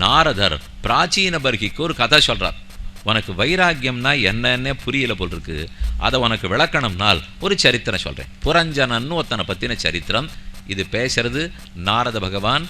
நாரதர் பிராச்சீன பர்கிக்கு ஒரு கதை சொல்கிறார் உனக்கு வைராக்கியம்னா என்னென்ன புரியல போல் இருக்கு அதை உனக்கு விளக்கணும்னால் ஒரு சரித்திரம் சொல்கிறேன் புரஞ்சனன்னு ஒருத்தனை பற்றின சரித்திரம். இது பேசுறது நாரத பகவான்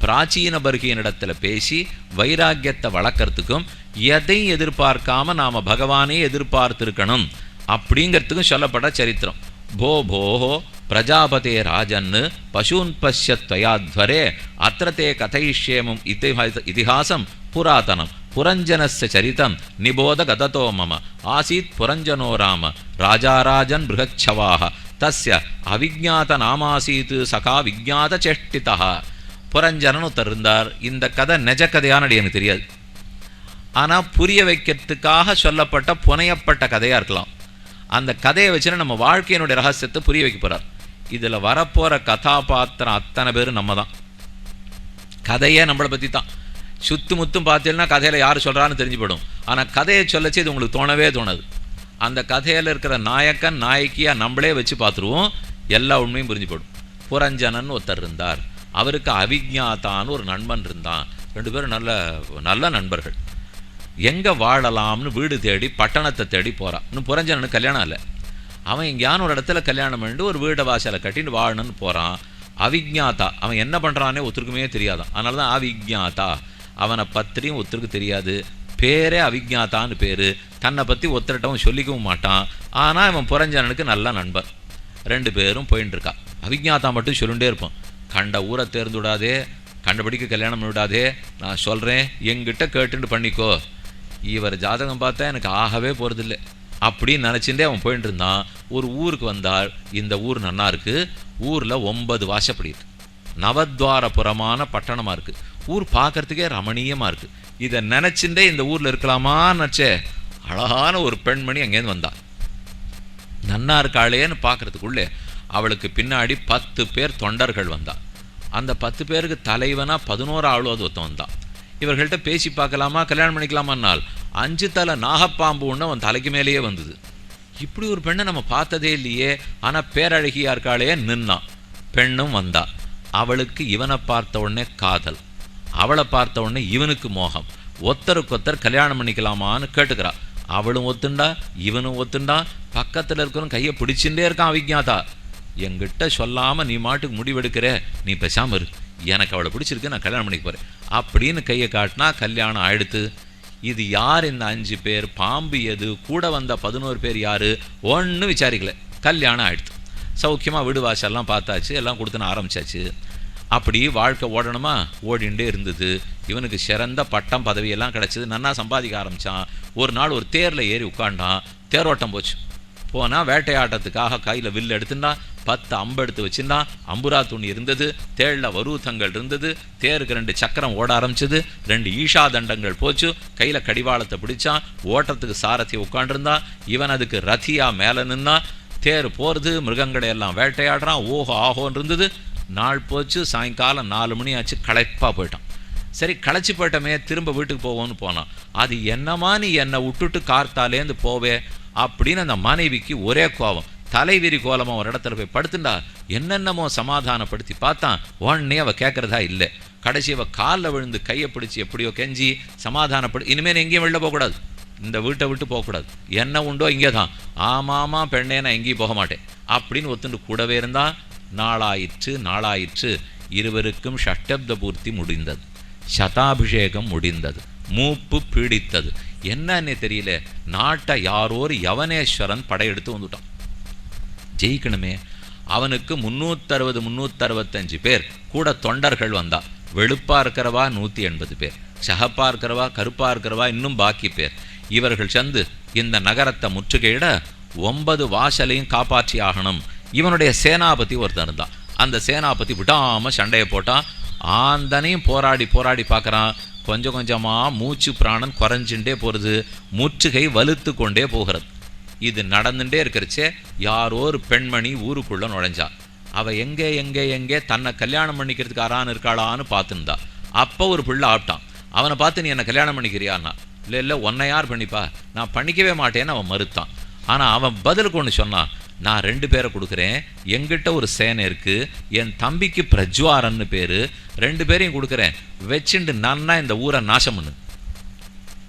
பிராச்சீன பர்கியனிடத்தில் பேசி வைராக்கியத்தை வளர்க்கறதுக்கும் எதையும் எதிர்பார்க்காம நாம் பகவானே எதிர்பார்த்துருக்கணும் அப்படிங்கிறதுக்கும் சொல்லப்பட்ட சரித்திரம். போ போஹோ பிரஜாபதே ராஜன் பசூன் பசியத்வயாத்வரே அத்திரத்தே கதையிஷ்யேமும் இத்திஹாச இதிகாசம் புராதனம். புரஞ்சனஸ்ய சரிதம் நிபோத கததோ மம. ஆசீத் புரஞ்சனோ ராம. ராஜாராஜன் பிருகச்சவாக தஸ்ய அவிஜாதநாமாசீத் சகா விஜாத சேஷ்டிதா புரஞ்சனன் ஒருத்தர் இந்த கதை நெஜ கதையானடி எனக்கு தெரியாது. ஆனால் புரிய வைக்கிறதுக்காக சொல்லப்பட்ட புனையப்பட்ட கதையாக இருக்கலாம். அந்த கதையை வச்சுன்னு நம்ம வாழ்க்கையினுடைய ரகசியத்தை புரிய வைக்க போகிறார் இதில் வரப்போகிற கதாபாத்திரம் அத்தனை பேர் நம்ம தான் கதையே நம்மளை பற்றி தான் சுத்து முத்தும் பார்த்தீங்கன்னா கதையில் யார் சொல்கிறான்னு தெரிஞ்சு போயிடும் ஆனால் கதையை சொல்லச்சு இது உங்களுக்கு தோணவே தோணாது. அந்த கதையில் இருக்கிற நாயக்கன் நாயக்கியாக நம்மளே வச்சு பார்த்துருவோம். எல்லா உண்மையும் புரிஞ்சு போடும் புரஞ்சனன் ஒருத்தர் இருந்தார். அவருக்கு அவிஜாத்தான்னு ஒரு நண்பன் இருந்தான். ரெண்டு பேரும் நல்ல நல்ல நண்பர்கள். எங்கே வாழலாம்னு வீடு தேடி பட்டணத்தை தேடி போகிறான் இன்னும் புரஞ்சனனுக்கு கல்யாணம் இல்லை. அவன் எங்கேயான ஒரு இடத்துல கல்யாணம் பண்ணிட்டு ஒரு வீட வாசலை கட்டின்னு வாழணும்னு போகிறான் அவிஜாத்தா அவன் என்ன பண்ணுறானே ஒருத்தருக்குமே தெரியாதான். அதனால தான் அவிஜாத்தா அவனை பற்றியும் ஒருத்தருக்கு தெரியாது. பேரே அவிஜாத்தான்னு பேர். தன்னை பற்றி ஒருத்தர்கிட்டவும் சொல்லிக்கவும் மாட்டான். ஆனால் இவன் புரஞ்சனனுக்கு நல்ல நண்பன். ரெண்டு பேரும் போயின்னு இருக்கா. அவிஜாத்தா மட்டும் சொல்லிகிட்டே இருப்பான் கண்ட ஊரை தேர்ந்து விடாதே. கண்டபடிக்கு கல்யாணம் பண்ணி விடாதே. நான் சொல்கிறேன் எங்கிட்ட கேட்டுன்னு பண்ணிக்கோ. இவர் ஜாதகம் பார்த்தா எனக்கு ஆகவே போகிறதில்லை அப்படின்னு நினச்சிட்டே அவன் போயிட்டு இருந்தான். ஒரு ஊருக்கு வந்தால் இந்த ஊர் நன்னா இருக்குது ஊரில் ஒன்பது வாசப்படி இருக்குது நவத்வாரபுரமான பட்டணமாக இருக்கு. ஊர் பார்க்கறதுக்கே ரமணீயமாக இருக்கு. இதை நினச்சிண்டே இந்த ஊரில் இருக்கலாமான்னு நினச்சே அழகான ஒரு பெண்மணி அங்கேருந்து வந்தாள் நன்னா இருக்காளேன்னு பார்க்கறதுக்குள்ளே அவளுக்கு பின்னாடி பத்து பேர் தொண்டர்கள் வந்தா. அந்த பத்து பேருக்கு தலைவனா பதினோரு ஆளுவது ஒருத்தன் வந்தான் இவர்கள்ட்ட பேசி பார்க்கலாமா கல்யாணம் பண்ணிக்கலாமான்னால் அஞ்சு தலை நாகப்பாம்பு ஒன்று அவன் தலைக்கு மேலேயே வந்தது. இப்படி ஒரு பெண்ணை நம்ம பார்த்ததே இல்லையே ஆனால் பேரழகியா இருக்காளே நின்னான் பெண்ணும் வந்தா. அவளுக்கு இவனை பார்த்த உடனே காதல். அவளை பார்த்த உடனே இவனுக்கு மோகம். ஒத்தருக்கொத்தர் கல்யாணம் பண்ணிக்கலாமான்னு கேட்டுக்கிறா. அவளும் ஒத்துண்டா இவனும் ஒத்துண்டா. பக்கத்தில் இருக்கிறவன் கையை பிடிச்சுட்டே இருக்கான் அவிஜாதா என்கிட்ட சொல்லாமல் நீ மாட்டுக்கு முடிவெடுக்கிற நீ பேசாமல் இரு. எனக்கு அவளை பிடிச்சிருக்கு நான் கல்யாணம் பண்ணிக்க போகிறேன் அப்படின்னு கையை காட்டினா கல்யாணம் ஆயிடுத்து. இது யார் இந்த அஞ்சு பேர்? பாம்பு எது? கூட வந்த பதினோரு பேர் யார்? ஒன்றும் விசாரிக்கல. கல்யாணம் ஆயிடுத்து. சௌக்கியமாக வீடு வாசல்லாம் பார்த்தாச்சு எல்லாம் கொடுத்துன்னு ஆரம்பிச்சாச்சு. அப்படி வாழ்க்கை ஓடணுமா? ஓடிண்டே இருந்தது. இவனுக்கு சிறந்த பட்டம் பதவியெல்லாம் கிடச்சிது. நன்னா சம்பாதிக்க ஆரம்பிச்சான். ஒரு நாள் ஒரு தேரில் ஏறி உட்காண்டான் தேரோட்டம் போச்சு. போனால் வேட்டையாட்டத்துக்காக கையில் வில் எடுத்துட்டான் பத்து அம்பு எடுத்து வச்சிருந்தான் அம்புரா துணி இருந்தது தேளில் வரூத்தங்கள் இருந்தது தேருக்கு ரெண்டு சக்கரம் ஓட ஆரம்பிச்சது ரெண்டு ஈஷா தண்டங்கள் போச்சு கையில் கடிவாளத்தை பிடிச்சான் ஓட்டத்துக்கு சாரதி உட்காண்டிருந்தான் இவன் அதுக்கு ரதியா மேலே நின்னான் தேர் போகிறது மிருகங்களை எல்லாம் வேட்டையாடுறான் ஓஹோ ஆஹோன்னு இருந்தது நாள் போச்சு சாயங்காலம் நாலு மணி ஆச்சு களைப்பாக போயிட்டான். சரி களைச்சி போயிட்டமே திரும்ப வீட்டுக்கு போவோம்னு போனான். அது என்னமா நீ என்னை விட்டுட்டு கார்த்தாலேருந்து போவே? அப்படின்னு அந்த மனைவிக்கு ஒரே கோபம். தலைவிரி கோலமாக ஒரு இடத்துல போய் படுத்துண்டா என்னென்னமோ சமாதானப்படுத்தி பார்த்தான். உடனே அவள் கேட்குறதா இல்லை. கடைசி அவள் காலில் விழுந்து கையை பிடிச்சி எப்படியோ கெஞ்சி சமாதானப்படு இனிமேல் எங்கேயும் வெளில போகக்கூடாது. இந்த வீட்டை விட்டு போகக்கூடாது. என்ன உண்டோ இங்கே தான் ஆமாமா பெண்ணே நான் எங்கேயும் போக மாட்டேன். அப்படின்னு ஒத்துண்டு கூடவே இருந்தால் நாளாயிற்று நாளாயிற்று. இருவருக்கும் ஷஷ்டப்த பூர்த்தி முடிந்தது. சதாபிஷேகம் முடிந்தது. மூப்பு பீடித்தது. என்னன்னு தெரியல. நாட்டை யாரோர் யவனேஸ்வரன் படையெடுத்து வந்துட்டான். ஜெயிக்கணுமே. அவனுக்கு முந்நூற்றறுபது முந்நூற்றறுபத்தஞ்சு பேர் கூட தொண்டர்கள் வந்தா. வெளுப்பாக இருக்கிறவா நூற்றி எண்பது பேர். சகப்பாக இருக்கிறவா கருப்பாக இருக்கிறவா இன்னும் பாக்கி பேர். இவர்கள் சந்து இந்த நகரத்தை முற்றுகையிட ஒன்பது வாசலையும் காப்பாற்றி ஆகணும். இவனுடைய சேனாபதி ஒருத்தன் இருந்தான். அந்த சேனாபதி விடாமல் சண்டையை போட்டான். ஆந்தனையும் போராடி போராடி பார்க்குறான். கொஞ்சம் கொஞ்சமாக மூச்சு பிராணன் குறைஞ்சுட்டே போகிறது முற்றுகை வலுத்து கொண்டே போகிறது. இது நடந்துட்டே இருக்கிறச்சே யாரோ ஒரு பெண்மணி ஊருக்குள்ளே நுழைஞ்சா. அவள் எங்கே எங்கே எங்கே தன்னை கல்யாணம் பண்ணிக்கிறதுக்கு அறான்னு இருக்காளான்னு பார்த்துருந்தா அப்போ ஒரு பிள்ளை ஆப்டான் அவனை பார்த்து நீ என்னை கல்யாணம் பண்ணிக்கிறியான்னா? இல்லை இல்லை ஒன்னை யார் பண்ணிப்பா? நான் பண்ணிக்கவே மாட்டேன்னு அவன் மறுத்தான். ஆனால் அவன் பதிலுக்கு ஒன்று சொன்னான். நான் ரெண்டு பேரை கொடுக்குறேன். எங்கிட்ட ஒரு சேனை இருக்கு. என் தம்பிக்கு பிரஜ்வாரன்னு பேர். ரெண்டு பேரையும் கொடுக்குறேன். வச்சுண்டு நன்னா இந்த ஊரை நாசம் பண்ணு.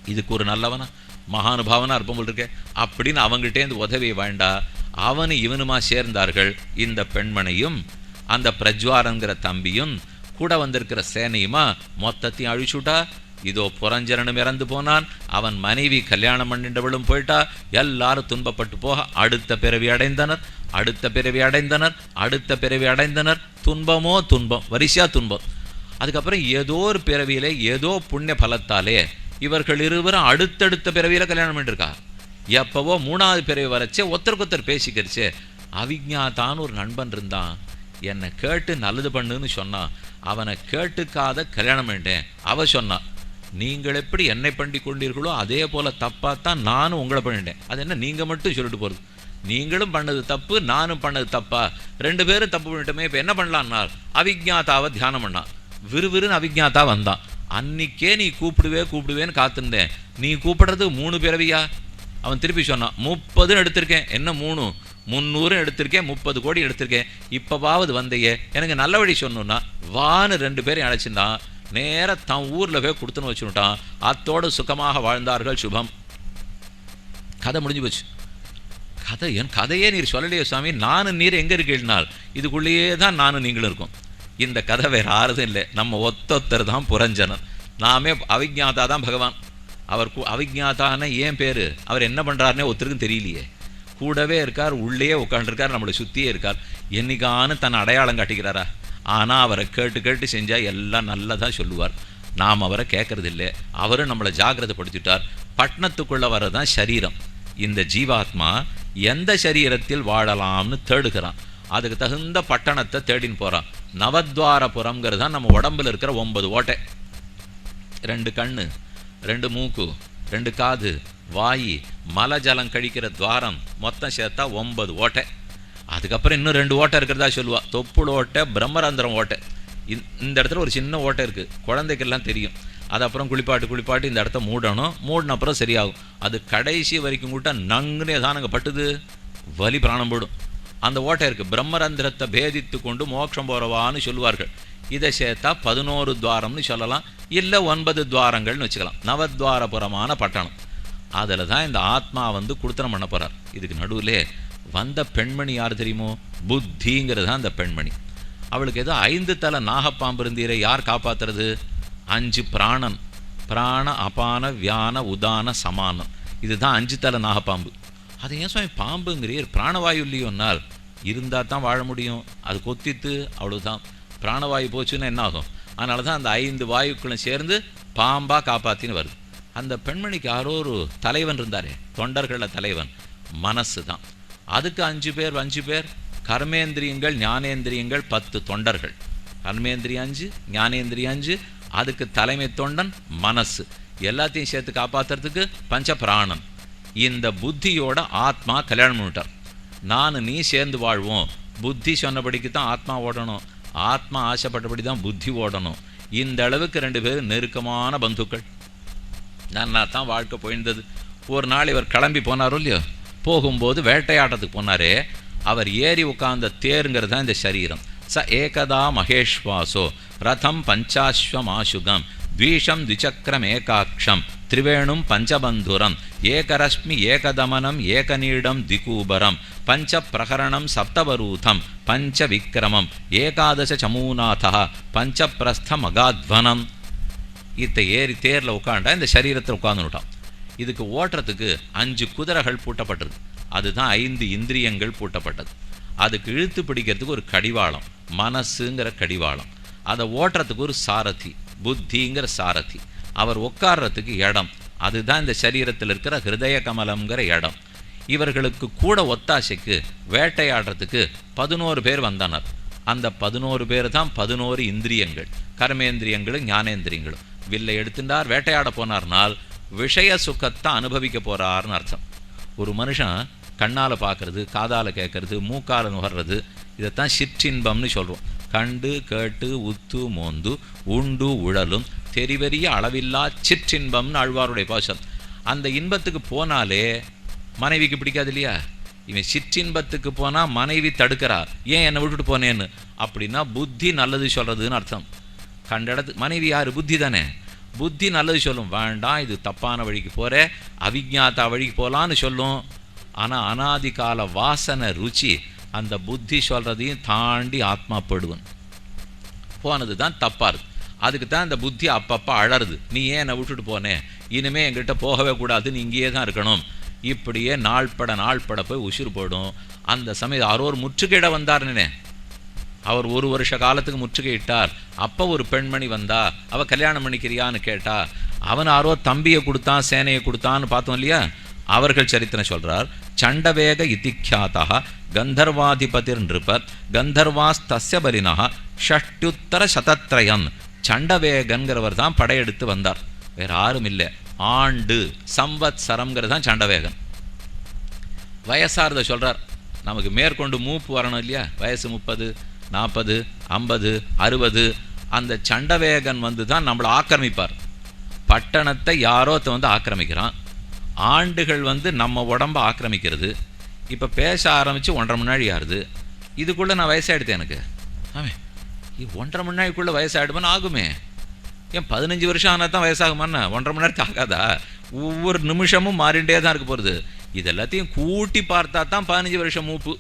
இதுக்கு ஒரு நல்லவனா? மகானுபாவனா இருப்போம் போல் இருக்கே. அப்படின்னு அவங்ககிட்டேருந்து உதவி வேண்டா. அவனு இவனுமா சேர்ந்தார்கள். இந்த பெண்மனையும் அந்த பிரஜ்வாரங்கிற தம்பியும் கூட வந்திருக்கிற சேனையுமா மொத்தத்தையும் அழிச்சுட்டா? இதோ புறஞ்சரனும் இறந்து போனான். அவன் மனைவி கல்யாணம் பண்ணின்றவளும் போயிட்டா. எல்லாரும் துன்பப்பட்டு போக அடுத்த பிறவி அடைந்தனர். அடுத்த பிறவி அடைந்தனர். அடுத்த பிறவி அடைந்தனர். துன்பமோ துன்பம்? வரிசையாக துன்பம். அதுக்கப்புறம் ஏதோ ஒரு பிறவியிலே ஏதோ புண்ணிய பலத்தாலே இவர்கள் இருவரும் அடுத்தடுத்த பிறவியில் கல்யாணம் பண்ணிருக்கா. எப்போவோ மூணாவது பிறவி வரைச்சே ஒருத்தருக்கொத்தர் பேசிக்கிறச்சே அவிஜாதான் ஒரு நண்பன் இருந்தான். என்னை கேட்டு நல்லது பண்ணுன்னு சொன்னான். அவனை கேட்டுக்காத கல்யாணம் பண்ணிட்டேன். அவ சொன்னான் நீங்கள் எப்படி என்னை பண்ணி கொண்டீர்களோ அதே போல தப்பாத்தான் நானும் உங்களை பண்ணிட்டேன். அது என்ன நீங்க மட்டும் சொல்லிட்டு போகிறது நீங்களும் பண்ணது தப்பு நானும் பண்ணது தப்பா? ரெண்டு பேரும் தப்பு பண்ணிட்டோமே இப்போ என்ன பண்ணலான்னா அவிஜாத்தாவை தியானம் பண்ணான். விறுவிறுன்னு அவிஜாத்தா வந்தான். அன்னிக்கே நீ கூப்பிடுவே கூப்பிடுவேன்னு காத்திருந்தேன். நீ கூப்பிடுறது மூணு பிறவியா? அவன் திருப்பி சொன்னான் முப்பதுன்னு எடுத்திருக்கேன். என்ன மூணு? முந்நூறும் எடுத்திருக்கேன் முப்பது கோடி எடுத்திருக்கேன். இப்போவாவது வந்தையே எனக்கு நல்ல வழி சொன்னோன்னா வான்னு ரெண்டு பேரையும் அழைச்சிருந்தான். நேராக தன் ஊரில் போய் கொடுத்துன்னு வச்சுட்டான் அத்தோடு சுகமாக வாழ்ந்தார்கள் சுபம். கதை முடிஞ்சு போச்சு. கதை என் கதையே நீர் சொல்லலையே சுவாமி. நானும் நீர் எங்கே இருக்கீழ்னால் இதுக்குள்ளேயே தான் நானும் நீங்களும் இருக்கும். இந்த கதை வேற ஆறுதும் இல்லை. நம்ம ஒத்தொத்தர் தான் புரஞ்சனன் நாமே அவிஜாதா தான் பகவான். அவர் கு- அவிஜாதான ஏன் பேர்? அவர் என்ன பண்ணுறாருனே ஒருத்தருக்கும் தெரியலையே. கூடவே இருக்கார் உள்ளே உட்காந்துருக்கார் நம்மளை சுற்றியே இருக்கார். என்னைக்கானு தன் அடையாளம் காட்டிக்கிறாரா? ஆனால் அவரை கேட்டு கேட்டு செஞ்சால் எல்லாம் நல்லதாக சொல்லுவார். நாம் அவரை கேட்குறதில்லை. அவரும் நம்மளை ஜாகிரதப்படுத்திட்டார் பட்டணத்துக்குள்ளே வரதான் சரீரம். இந்த ஜீவாத்மா எந்த சரீரத்தில் வாழலாம்னு தேடுகிறான். அதுக்கு தகுந்த பட்டணத்தை தேடின்னு போகிறான் நவத்வாரபுரம்ங்கிறது தான் நம்ம உடம்புல இருக்கிற ஒன்பது ஓட்டை. ரெண்டு கண் ரெண்டு மூக்கு ரெண்டு காது வாய் மலஜலம் கழிக்கிற துவாரம் மொத்தம் சேர்த்தா ஒன்பது ஓட்டை. அதுக்கப்புறம் இன்னும் ரெண்டு ஓட்டை இருக்கிறதா சொல்லுவா. தொப்புள் ஓட்டை பிரம்மரந்திரம் ஓட்டை. இந்த- இந்த இடத்துல ஒரு சின்ன ஓட்டை இருக்குது குழந்தைக்கெல்லாம் தெரியும். அது அப்புறம் குளிப்பாட்டு குளிப்பாட்டு இந்த இடத்த மூடணும். மூடின அப்புறம் சரியாகும். அது கடைசி வரைக்கும் கூட்ட நங்குன்னு ஏதானுங்க பட்டுது வலி பிராணம் போடும். அந்த ஓட்டை இருக்குது பிரம்மரந்திரத்தை பேதித்து கொண்டு மோட்சம் போகிறவான்னு சொல்லுவார்கள். இதை சேர்த்தா பதினோரு துவாரம்னு சொல்லலாம். இல்லை ஒன்பது துவாரங்கள்னு வச்சுக்கலாம். நவத்வாரபுரமான பட்டணம். அதில் தான் இந்த ஆத்மா வந்து குடுத்தனம் பண்ண போகிறார் இதுக்கு நடுவில் வந்த பெண்மணி யார் தெரியுமோ? புத்திங்கிறது தான் அந்த பெண்மணி. அவளுக்கு ஏதோ ஐந்து தலை நாகப்பாம்பு இருந்தீரை யார் காப்பாத்துறது? அஞ்சு பிராணன். பிராண அபான வியான உதான சமானம். இதுதான் அஞ்சு தலை நாகப்பாம்பு. அது ஏன் சுவாமி பாம்புங்கிறீர்? பிராணவாயு இல்லையோன்னால் இருந்தால் தான் வாழ முடியும். அது கொத்தித்து அவ்வளோதான் பிராணவாயு போச்சுன்னா என்ன ஆகும் அதனால தான் அந்த ஐந்து வாயுக்களும் சேர்ந்து பாம்பாக காப்பாற்றின்னு வருது. அந்த பெண்மணிக்கு யாரோ ஒரு தலைவன் இருந்தாரே தொண்டர்களில் தலைவன். மனசு தான் அதுக்கு அஞ்சு பேர் அஞ்சு பேர். கர்மேந்திரியங்கள் ஞானேந்திரியங்கள் பத்து தொண்டர்கள். கர்மேந்திரியம் அஞ்சு ஞானேந்திரியம் அஞ்சு அதுக்கு தலைமை தொண்டன் மனசு. எல்லாத்தையும் சேர்த்து காப்பாத்துறதுக்கு பஞ்ச பிராணன் இந்த புத்தியோட ஆத்மா கல்யாணம் பண்ணிட்டார். நான் நீ சேர்ந்து வாழ்வோம். புத்தி சொன்னபடிக்கு தான் ஆத்மா ஓடணும். ஆத்மா ஆசைப்பட்டபடி தான் புத்தி ஓடணும். இந்த அளவுக்கு ரெண்டு பேரும் நெருக்கமான பந்துக்கள். நன்னா தான் வாழ்க்கை போயிருந்தது. ஒரு நாள் இவர் கிளம்பி போனாரோ இல்லையோ? போகும்போது வேட்டையாட்டத்துக்கு போனார். அவர் ஏறி உட்கார்ந்த தேருங்கிறது தான் இந்த சரீரம். ச ஏகதா மகேஷ்வாசோ ரதம் பஞ்சாஸ்வம் ஆசுகம் த்வீஷம் த்விச்சக்கரம் ஏகாட்சம் திரிவேணும் பஞ்சபந்துரம் ஏகரஷ்மி ஏகதமனம் ஏகநீடம் திகூபரம் பஞ்ச பிரகரணம் சப்தவரூதம் பஞ்ச விக்கிரமம் ஏகாதச சமூநாதா பஞ்ச பிரஸ்த மகாத்வனம் இத்த ஏறி தேரில் உட்காண்டா இந்த சரீரத்தில் உட்காந்துட்டான் இதுக்கு ஓட்டுறதுக்கு அஞ்சு குதிரைகள் பூட்டப்பட்டிருக்கு அதுதான் ஐந்து இந்திரியங்கள் பூட்டப்பட்டது. அதுக்கு இழுத்து பிடிக்கிறதுக்கு ஒரு கடிவாளம் மனசுங்கிற கடிவாளம். அதை ஓட்டுறதுக்கு ஒரு சாரதி புத்திங்கிற சாரதி. அவர் உட்கார்றதுக்கு இடம். அதுதான் இந்த சரீரத்தில் இருக்கிற ஹிருதய கமலம்ங்கிற இடம். இவர்களுக்கு கூட ஒத்தாசைக்கு வேட்டையாடுறதுக்கு பதினோரு பேர் வந்தனர். அந்த பதினோரு பேர் தான் பதினோரு இந்திரியங்கள். கர்மேந்திரியங்களும் ஞானேந்திரியங்களும். வில்லை எடுத்துட்டார் வேட்டையாட போனார்னால் விஷய சுகத்தை அனுபவிக்க போகிறாருன்னு அர்த்தம். ஒரு மனுஷன் கண்ணால் பார்க்கறது காதால் கேட்குறது மூக்கால் நுகர்றது இதைத்தான் சிற்றின்பம்னு சொல்கிறோம் கண்டு கேட்டு உத்து மோந்து உண்டு உழலும் தெரிவெறிய அளவில்லா சிற்றின்பம்னு ஆழ்வாருடைய பாசம். அந்த இன்பத்துக்கு போனாலே மனைவிக்கு பிடிக்காது இல்லையா? இவன் சிற்றின்பத்துக்கு போனால் மனைவி தடுக்கிறா. ஏன் என்னை விட்டுட்டு போனேன்னு? அப்படின்னா புத்தி நல்லது சொல்கிறதுன்னு அர்த்தம். கண்ட இடத்து மனைவி யாரு? புத்தி தானே. புத்தி நல்லது சொல்லும். வேண்டாம் இது தப்பான வழிக்கு போகிற அவிஜாத்தா வழிக்கு போகலான்னு சொல்லும். ஆனால் அனாதி கால வாசனை ருச்சி அந்த புத்தி சொல்கிறதையும் தாண்டி ஆத்மா போனது தான் தப்பாக இருக்குது அதுக்கு தான் இந்த புத்தி அப்பப்போ அழறுது நீ ஏன் என்னை விட்டுட்டு போனேன் இனிமேல் எங்கிட்ட போகவே கூடாது. நீ இங்கேயே தான் இருக்கணும். இப்படியே நாள்பட நாள்பட போய் உசுறு போடும் அந்த சமயம் யாரோ ஒரு முற்றுகையிட வந்தாருன்னே. அவர் ஒரு வருஷ காலத்துக்கு முற்றுகையிட்டார். அப்போ ஒரு பெண்மணி வந்தா அவ கல்யாணம் பண்ணிக்கிறியான்னு கேட்டா அவன் யாரோ தம்பியை கொடுத்தான் சேனையை கொடுத்தான்னு பார்த்தோம் இல்லையா? அவர்கள் சரித்திரம் சொல்றார் சண்டவேக இதிக்கியாதா கந்தர்வாதிபதிர் நிருபத் கந்தர்வாஸ்தஸ்ய பலினா ஷஷ்டுத்தர சதத்ரயன். சண்டவேகன்கிறவர் தான் படையெடுத்து வந்தார். வேற யாரும் இல்லை. ஆண்டு சம்பத்சரம்ங்கிறது தான் சண்டவேகன். வயசாரத சொல்றார் நமக்கு மேற்கொண்டு மூப்பு வரணும் இல்லையா? வயசு முப்பது நாற்பது ஐம்பது அறுபது அந்த சண்டவேகன் வந்து தான் நம்மளை ஆக்கிரமிப்பார். பட்டணத்தை யாரோ ஒருத்தன் வந்து ஆக்கிரமிக்கிறான். ஆண்டுகள் வந்து நம்ம உடம்ப ஆக்கிரமிக்கிறது. இப்போ பேச ஆரம்பித்து ஒன்றரை முன்னாடி ஆறுது இதுக்குள்ளே நான் வயசாயிடுத்தேன் எனக்கு. ஆமே ஒன்றரை மணி நாளைக்குள்ளே வயசாயிடுமான்னு ஆகுமே. ஏன் பதினஞ்சு வருஷம் ஆனால் தான் வயசாகுமான்னு? ஒன்றரை மணி நேரத்துக்கு ஆகாதா? ஒவ்வொரு நிமிஷமும் மாறிண்டே தான் இருக்க போகிறது இது எல்லாத்தையும் கூட்டி பார்த்தா தான் பதினஞ்சு வருஷம் மூப்பு.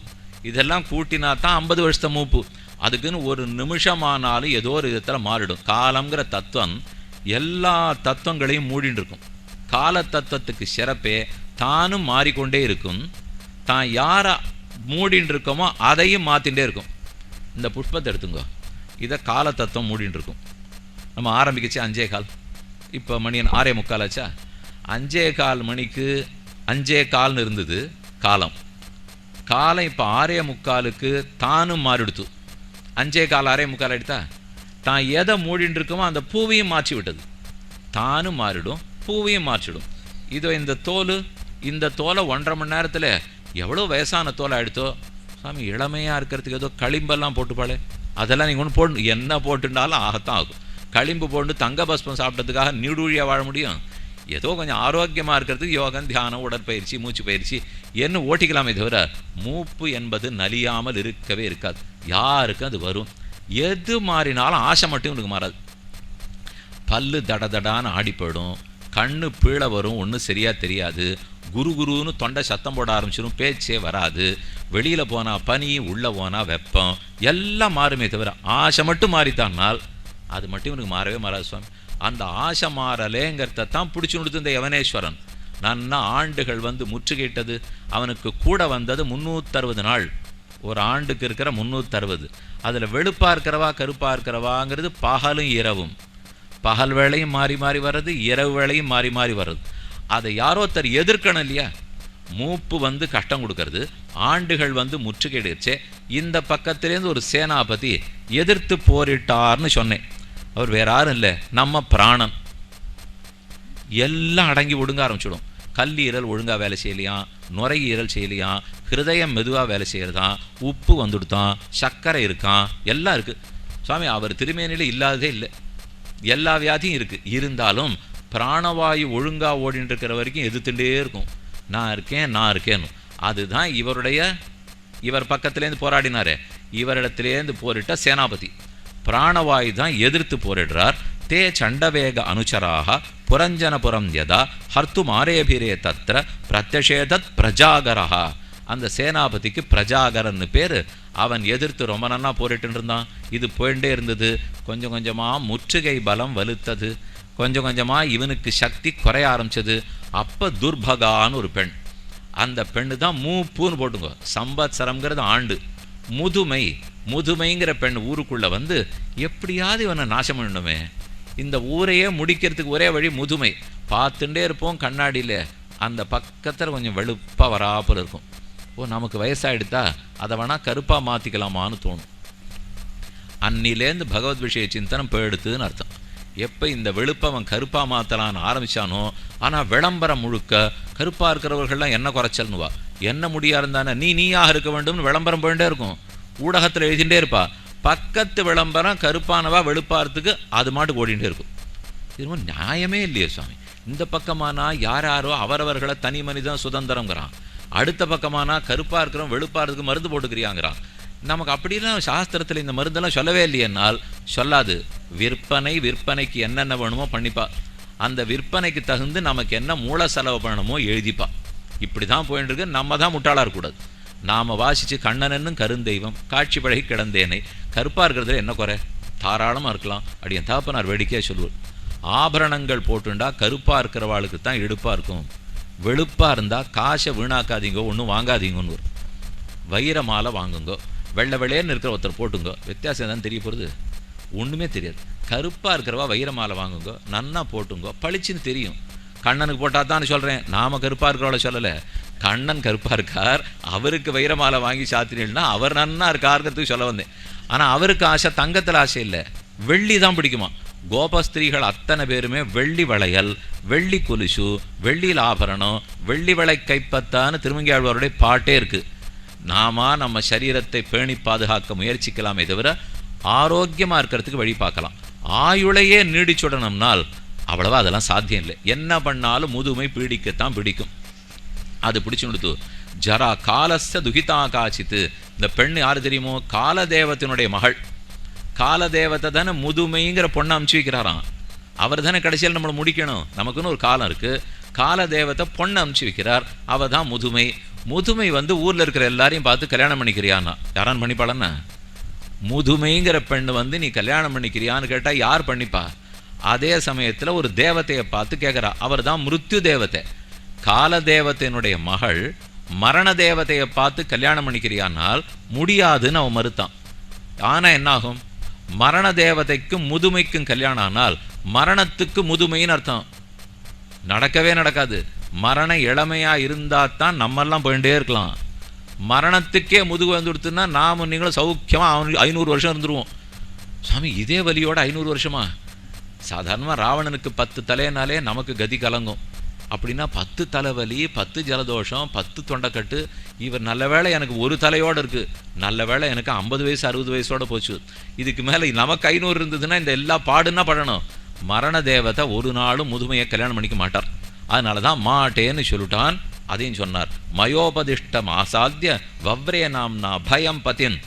இதெல்லாம் கூட்டினா தான் ஐம்பது வருஷத்த மூப்பு. அதுக்குன்னு ஒரு நிமிஷமானாலும் ஏதோ ஒரு விதத்தில் மாறிடும். காலங்கிற தத்துவம் எல்லா தத்துவங்களையும் மூடின்னு இருக்கும். கால தத்துவத்துக்கு சிறப்பே தானும் மாறிக்கொண்டே இருக்கும். தான் யாரை மூடின்னு இருக்கோமோ அதையும் மாற்றிகிட்டே இருக்கும். இந்த புஷ்பத்தை எடுத்துங்க. இதை கால தத்துவம் மூடின்னு இருக்கும். நம்ம ஆரம்பிக்கச்சு அஞ்சே கால். இப்போ மணி ஆறே முக்கால் ஆச்சா? அஞ்சே கால் மணிக்கு அஞ்சே கால்னு இருந்தது காலம். காலம் இப்போ ஆறே முக்காலுக்கு தானும் மாறிடுத்து. அஞ்சே கால் ஆறே முக்கால் எடுத்தா தான் எதை மூடின்னு இருக்குமோ அந்த பூவையும் மாற்றி விட்டது தானும் மாறிடும் பூவையும் மாற்றிடும். இதோ இந்த தோல் இந்த தோலை ஒன்றரை மணி நேரத்தில் எவ்வளோ வயசான தோலை எடுத்தோ? சாமி இளமையாக இருக்கிறதுக்கு ஏதோ களிம்பெல்லாம் போட்டுப்பாளே. அதெல்லாம் நீங்கள் ஒன்று போடணும். என்ன போட்டுனாலும் ஆகத்தான் ஆகும். களிம்பு போட்டு தங்க பஸ்பம் சாப்பிட்டதுக்காக நீடூழியாக வாழ முடியும்? ஏதோ கொஞ்சம் ஆரோக்கியமாக இருக்கிறதுக்கு யோகம் தியானம் உடற்பயிற்சி மூச்சு பயிற்சி என்ன ஓட்டிக்கலாமே தவிர மூப்பு என்பது நலியாமல் இருக்கவே இருக்காது. யாருக்கும் அது வரும். எது மாறினாலும் ஆசை மட்டும் உனக்கு மாறாது. பல்லு தடதடான்னு ஆடி போயிடும். கண்ணு பீழ வரும் ஒன்றும் சரியா தெரியாது. குரு குருன்னு தொண்டை சத்தம் போட ஆரம்பிச்சிடும் பேச்சே வராது. வெளியில் போனால் பனி உள்ளே போனால் வெப்பம். எல்லாம் மாறுமே தவிர ஆசை மட்டும் மாறித்தானால் அது மட்டும் இவனுக்கு மாறவே மாறாது சுவாமி. அந்த ஆசை மாறலேங்கிறத தான் பிடிச்சி கொடுத்து இந்த யவனேஸ்வரன். நன்னா ஆண்டுகள் வந்து முற்றுகையிட்டது. அவனுக்கு கூட வந்தது முந்நூற்றறுபது நாள். ஒரு ஆண்டுக்கு இருக்கிற முந்நூற்றறுபது அதில் வெளுப்பாக இருக்கிறவா கருப்பாக இருக்கிறவாங்கிறது பகலும் இரவும். பகல் வேளையும் மாறி மாறி வர்றது இரவு வேளையும் மாறி மாறி வர்றது. அதை யாரோ ஒருத்தர் எதிர்க்கணும் இல்லையா? மூப்பு வந்து கஷ்டம் கொடுக்கறது. ஆண்டுகள் வந்து முற்றுகையிடுச்சு. இந்த பக்கத்துலேருந்து ஒரு சேனாபதி எதிர்த்து போரிட்டார்னு சொன்னேன். அவர் வேற யாரும் இல்லை. நம்ம பிராணன் எல்லாம் அடங்கி ஒடுங்க ஆரம்பிச்சிடும். கல்லீரல் ஒழுங்காக வேலை செய்யலையாம் நுரையீரல் செய்யலையாம் ஹிருதயம் மெதுவாக வேலை செய்கிறதான் உப்பு வந்துடுதான் சர்க்கரை இருக்கான் எல்லாம் இருக்குது சுவாமி அவர் திருமேனியில் இல்லாததே இல்லை. எல்லா வியாதியும் இருக்குது இருந்தாலும் பிராணவாயு ஒழுங்காக ஓடின்னு இருக்கிற வரைக்கும் எதிர்த்துட்டே இருக்கும். நான் இருக்கேன் நான் இருக்கேன்னு. அதுதான் இவருடைய இவர் பக்கத்துலேருந்து போராடினாரே. இவரிடத்துலேருந்து போரிட்ட சேனாபதி. பிராணவாயு தான் எதிர்த்து போரிடுறார். தே சண்டவேக அனுச்சராக புரஞ்சனபுரம் யதா ஹர்த்து மாரேபிரே தத்திர பிரத்யஷேதத் பிரஜாகரஹா. அந்த சேனாபதிக்கு பிரஜாகரன்னு பேர். அவன் எதிர்த்து ரொம்ப நல்லா போரிட்டு இருந்தான். இது போயிட்டே இருந்தது. கொஞ்சம் கொஞ்சமாக முற்றுகை பலம் வலுத்தது. கொஞ்சம் கொஞ்சமாக இவனுக்கு சக்தி குறைய ஆரம்பிச்சது. அப்போ துர்பகான்னு ஒரு பெண். அந்த பெண்ணு தான் மூப்புன்னு போட்டுங்க சம்பத்சரம்ங்கிறது ஆண்டு. முதுமை. முதுமைங்கிற பெண் ஊருக்குள்ள வந்து எப்படியாவது இவனை நாசம் பண்ணணுமே. இந்த ஊரையே முடிக்கிறதுக்கு ஒரே வழி முதுமை. பார்த்துட்டே இருப்போம் கண்ணாடியில். அந்த பக்கத்தில் கொஞ்சம் வெளுப்பாக வராப்பில் இருக்கும். ஓ நமக்கு வயசாயிடுதா அதை வேணால் கருப்பாக மாற்றிக்கலாமான்னு தோணும். அன்னிலேருந்து பகவத் விஷய சிந்தனம் போயிடுத்துன்னு அர்த்தம். எப்போ இந்த வெளுப்பை அவன் கருப்பாக மாற்றலான்னு ஆரம்பிச்சானோ ஆனால் விளம்பரம் முழுக்க கருப்பாக இருக்கிறவர்கள்லாம் என்ன குறைச்சல்னுவா. என்ன முடியா இருந்தானே நீ நீயாக இருக்க வேண்டும்னு விளம்பரம் போயிட்டே இருக்கும். ஊடகத்தில் எழுதிட்டே இருப்பா. பக்கத்து விளம்பரம் கருப்பானவா வெளுப்பாகிறதுக்கு அது மாட்டுக்கு ஓடிட்டே இருக்கும். இது நியாயமே இல்லையே சுவாமி. இந்த பக்கமானா யார் யாரோ அவரவர்களை தனி மனிதன் சுதந்திரங்கிறான் அடுத்த பக்கமானா கருப்பாக இருக்கிறோம் வெளுப்பாக இருக்கு மருந்து போட்டுக்கிறியாங்கிறான். நமக்கு அப்படிலாம் சாஸ்திரத்தில் இந்த மருந்தெல்லாம் சொல்லவே இல்லையென்னால் சொல்லாது. விற்பனை விற்பனைக்கு என்னென்ன வேணுமோ பண்ணிப்பா. அந்த விற்பனைக்கு தகுந்து நமக்கு என்ன மூல செலவு பண்ணணுமோ எழுதிப்பா. இப்படி தான் போயின்னு இருக்கு நம்ம தான் முட்டாளாக இருக்கக்கூடாது. நாம் வாசித்து கண்ணனன்னும் கருந்தெய்வம் காட்சி பழகி கிடந்தேனை. கருப்பாக இருக்கிறதுல என்ன குறை? தாராளமாக இருக்கலாம். அப்படி என் தாப்பனார் வேடிக்கையாக சொல்லுவார். ஆபரணங்கள் போட்டுண்டா கருப்பாக இருக்கிறவாளுக்கு தான் இடுப்பாக இருக்கும். வெளுப்பாக இருந்தால் காசை வீணாக்காதீங்க ஒன்றும் வாங்காதீங்கன்னு வைர மாலை வாங்குங்கோ வெள்ளை வெள்ளையன்னு இருக்கிற ஒருத்தர் போட்டுங்கோ. வித்தியாசம் தான் தெரிய போகிறது ஒன்றுமே தெரியாது. கருப்பாக இருக்கிறவா வைர மாலை வாங்குங்கோ நன்னா போட்டுங்கோ பளிச்சுன்னு தெரியும். கண்ணனுக்கு போட்டால் தான் சொல்கிறேன் நாம கருப்பாக இருக்கிறவளை சொல்லலை. கண்ணன் கருப்பாக இருக்கார். அவருக்கு வைரமாலை வாங்கி சாத்தினா அவர் நன்னா இருக்காருங்கிறதுக்கு சொல்ல வந்தேன். ஆனால் அவருக்கு ஆசை தங்கத்தில் ஆசை இல்லை. வெள்ளி தான் பிடிக்குமா? கோபஸ்திரீகள் அத்தனை பேருமே வெள்ளி வளையல் வெள்ளி கொலுசு வெள்ளியில் ஆபரணம் வெள்ளி வளை கைப்பத்தான்னு திருமங்கியாழ்வாருடைய பாட்டே இருக்குது நாம நம்ம சரீரத்தை பேணி பாதுகாக்க முயற்சிக்கலாமே தவிர ஆரோக்கியமாக இருக்கிறதுக்கு வழி பார்க்கலாம். ஆயுளையே நீடிச்சுடணும்னால் அவ்வளவா அதெல்லாம் சாத்தியம் இல்லை. என்ன பண்ணாலும் முதுமை பீடிக்கத்தான் பிடிக்கும். அது பிடிச்சு கொடுத்து ஜரா காலச துகிதா காச்சித்து இந்த பெண் யார் தெரியுமோ? காலதேவத்தினுடைய மகள். காலதேவத்தை தானே முதுமைங்கிற பொண்ணை அமுச்சு வைக்கிறாராம். அவர் தானே கடைசியில் நம்மளை முடிக்கணும். நமக்குன்னு ஒரு காலம் இருக்குது காலதேவத்தை பொண்ணை அமுச்சு வைக்கிறார். அவ தான் முதுமை. முதுமை வந்து ஊரில் இருக்கிற எல்லாரையும் பார்த்து கல்யாணம் பண்ணிக்கிறியான்னா. யாரான் பண்ணிப்பாளன்னா முதுமைங்கிற பெண் வந்து நீ கல்யாணம் பண்ணிக்கிறியான்னு கேட்டால் யார் பண்ணிப்பா? அதே சமயத்தில் ஒரு தேவத்தையை பார்த்து கேட்குறா அவர் தான் மிருத்யு தேவத்தை. கால தேவத்தினுடைய மகள் மரண தேவதையை பார்த்து கல்யாணம் பண்ணிக்கிறியானால் முடியாதுன்னு அவன் மறுத்தான். ஆனால் என்னாகும்? மரண தேவதைக்கும் முதுமைக்கும் கல்யாணம் ஆனால் மரணத்துக்கு முதுமைன்னு அர்த்தம். நடக்கவே நடக்காது. மரண இளமையாக இருந்தால் தான் நம்மெல்லாம் போயிட்டே இருக்கலாம். மரணத்துக்கே முதுகு வந்துடுத்துன்னா நாம நீங்களும் சௌக்கியமாக அவனுக்கு ஐநூறு வருஷம் இருந்துருவோம். சாமி இதே வலியோட ஐநூறு வருஷமா? சாதாரணமாக ராவணனுக்கு பத்து தலைனாலே நமக்கு கதி கலங்கும். அப்படின்னா பத்து தலைவலி பத்து ஜலதோஷம் பத்து தொண்டைக்கட்டு. இவர் நல்ல வேளை எனக்கு ஒரு தலையோடு இருக்குது நல்ல வேளை எனக்கு ஐம்பது வயசு அறுபது வயசோடு போச்சு. இதுக்கு மேலே நமக்கு ஐநூறு இருந்ததுன்னா இந்த எல்லா பாடுன்னா படணும் மரண தேவதை ஒரு நாளும் முதுமையை கல்யாணம் பண்ணிக்க மாட்டார். அதனால தான் மாட்டேன்னு சொல்லிட்டான். அதையும் சொன்னார். மயோபதிஷ்டம் ஆசாத்திய வவ்ரே நாம்னா பயம் பத்தின்.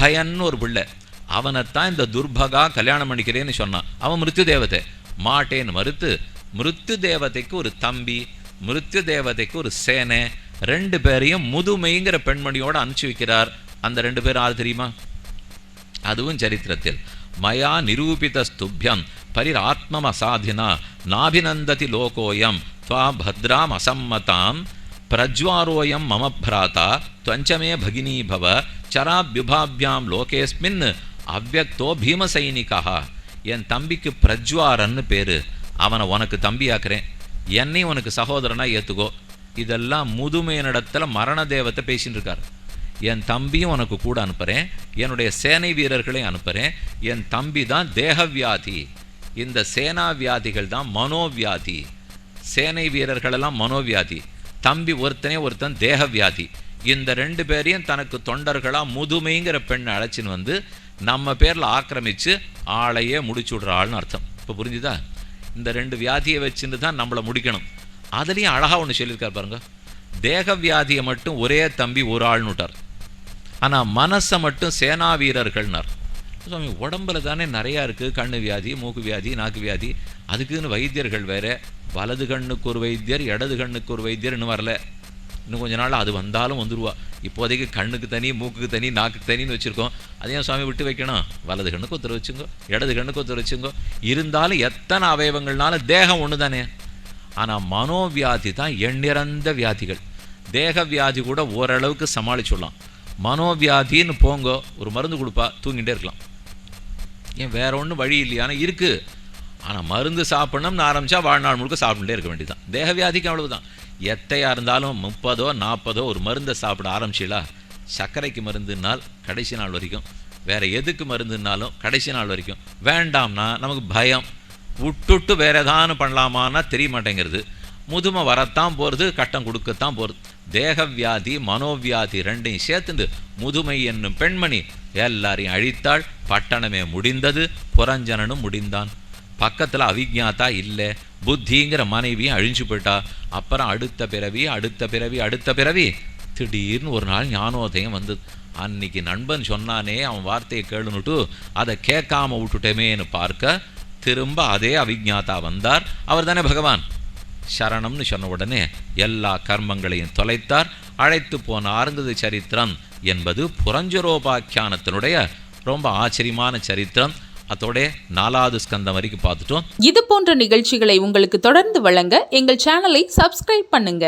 பயன்னு ஒரு பிள்ளை. அவனைத்தான் இந்த துர்பகா கல்யாணம் பண்ணிக்கிறேன்னு சொன்னான். அவன் மிருத்யு தேவதை. மாட்டேன்னு மறுத்து மிருத்யு தேவதைக்கு ஒரு தம்பி மிருத்யு தேவதைக்கு ஒரு சேனை ரெண்டு பேரையும் முதுமைங்கிற பெண்மணியோட அனுப்பிச்சு வைக்கிறார். அந்த ரெண்டு பேர் ஆள் தெரியுமா? அதுவும் சரித்திரத்தில். மயா நிரூபித ஸ்துபியம் பரிராத்மம் அசாதினா நாபிநந்ததி லோகோயம் துவா பத்ராம் அசம்மதாம் பிரஜ்வாரோயம் மம பிராதா துவஞ்சமே பகினி பவ சராபியுபாபியாம் லோகேஸ்மின் அவ்வக்தோ பீமசைனிகா. என் தம்பிக்கு பிரஜ்வாரன்னு பேரு. அவனை உனக்கு தம்பியாக்குறேன். என்னையும் உனக்கு சகோதரனா ஏற்றுக்கோ இதெல்லாம் முதுமையினிடத்தில் மரண தேவத்தை பேசின்னு இருக்கார். என் தம்பியும் உனக்கு கூட அனுப்புகிறேன் என்னுடைய சேனை வீரர்களையும் அனுப்புகிறேன் என் தம்பி தான் தேகவியாதி. இந்த சேனா வியாதிகள் தான் மனோவியாதி. சேனை வீரர்களெல்லாம் மனோவியாதி. தம்பி ஒருத்தனே ஒருத்தன் தேகவியாதி. இந்த ரெண்டு பேரையும் தனக்கு தொண்டர்களாக முதுமைங்கிற பெண்ணை அழைச்சின்னு வந்து நம்ம பேரில் ஆக்கிரமித்து ஆளையே முடிச்சு விடுற ஆள்னு அர்த்தம். இப்போ புரிஞ்சுதா? இந்த ரெண்டு வியாதியை வச்சுன்னு தான் நம்மளை முடிக்கணும். அதுலேயும் அழகாக ஒன்று சொல்லியிருக்கார் பாருங்க. தேக வியாதியை மட்டும் ஒரே தம்பி ஒரு ஆள்னுட்டார். ஆனால் மனசை மட்டும் சேனா வீரர்கள்னார். சுவாமி உடம்புல தானே நிறையா இருக்குது கண்ணு வியாதி மூக்கு வியாதி நாக்கு வியாதி. அதுக்குன்னு வைத்தியர்கள் வேறு. வலது கண்ணுக்கு ஒரு வைத்தியர் இடது கண்ணுக்கு ஒரு வைத்தியர்னு வரல. இன்னும் கொஞ்ச நாள் அது வந்தாலும் வந்துருவா. இப்போதைக்கு கண்ணுக்கு தனி மூக்குக்கு தனி நாக்குக்கு தனின்னு வச்சுருக்கோம். அதையும் சுவாமி விட்டு வைக்கணும். வலது கண்ணுக்கு ஒருத்தர் வச்சுங்கோ இடது கண்ணுக்கு ஒருத்தர் வச்சுங்கோ. இருந்தாலும் எத்தனை அவயவங்கள்னாலும் தேகம் ஒன்று தானே ஆனால் மனோவியாதி தான் எண்ணிறந்த வியாதிகள். தேக வியாதி கூட ஓரளவுக்கு சமாளிச்சுடலாம். மனோவியாதின்னு போங்கோ ஒரு மருந்து கொடுப்பா தூங்கிட்டே இருக்கலாம். ஏன் வேற ஒன்றும் வழி இல்லையானா இருக்கு. ஆனால் மருந்து சாப்பிடணும்னு ஆரம்பித்தா வாழ்நாள் முழுக்க சாப்பிட்டுட்டே இருக்க வேண்டியதுதான். தேக வியாதிக்கு அவ்வளவுதான். எத்தையாக இருந்தாலும் முப்பதோ நாற்பதோ ஒரு மருந்தை சாப்பிட ஆரம்பிச்சிடலா சர்க்கரைக்கு மருந்துனால் கடைசி நாள் வரைக்கும். வேறு எதுக்கு மருந்துனாலும் கடைசி நாள் வரைக்கும். வேண்டாம்னா நமக்கு பயம். விட்டுட்டு வேற ஏதானு பண்ணலாமான்னா தெரிய மாட்டேங்கிறது. முதுமை வரத்தான் போகிறது கட்டம் கொடுக்கத்தான் போகிறது தேக வியாதி மனோவியாதி ரெண்டையும் சேர்த்துண்டு முதுமை என்னும் பெண்மணி எல்லாரையும் அழித்தாள். பட்டணமே முடிந்தது புரஞ்சனனும் முடிந்தான். பக்கத்தில் அவிஜாத்தா இல்லை புத்திங்கிற மனைவியும் அழிஞ்சு போயிட்டா அப்புறம் அடுத்த பிறவி அடுத்த பிறவி அடுத்த பிறவி. திடீர்னு ஒரு நாள் ஞானோதயம் வந்தது. அன்னைக்கு நண்பன் சொன்னானே அவன் வார்த்தையை கேளுனுட்டு அதை கேட்காம விட்டுட்டேமேன்னு பார்க்க திரும்ப அதே அவிஜாதா வந்தார். அவர் தானே பகவான்? சரணம்னு சொன்ன உடனே எல்லா கர்மங்களையும் தொலைத்தார். அழைத்து போன ஆறுந்தது சரித்திரம் என்பது புரஞ்சரோபாக்கியானத்தினுடைய ரொம்ப ஆச்சரியமான சரித்திரம். அதோட நாலாவது ஸ்கந்தம் வரைக்கும் பார்த்துட்டோம். இது போன்ற நிகழ்ச்சிகளை உங்களுக்கு தொடர்ந்து வழங்க எங்கள் சேனலை சப்ஸ்கிரைப் பண்ணுங்க.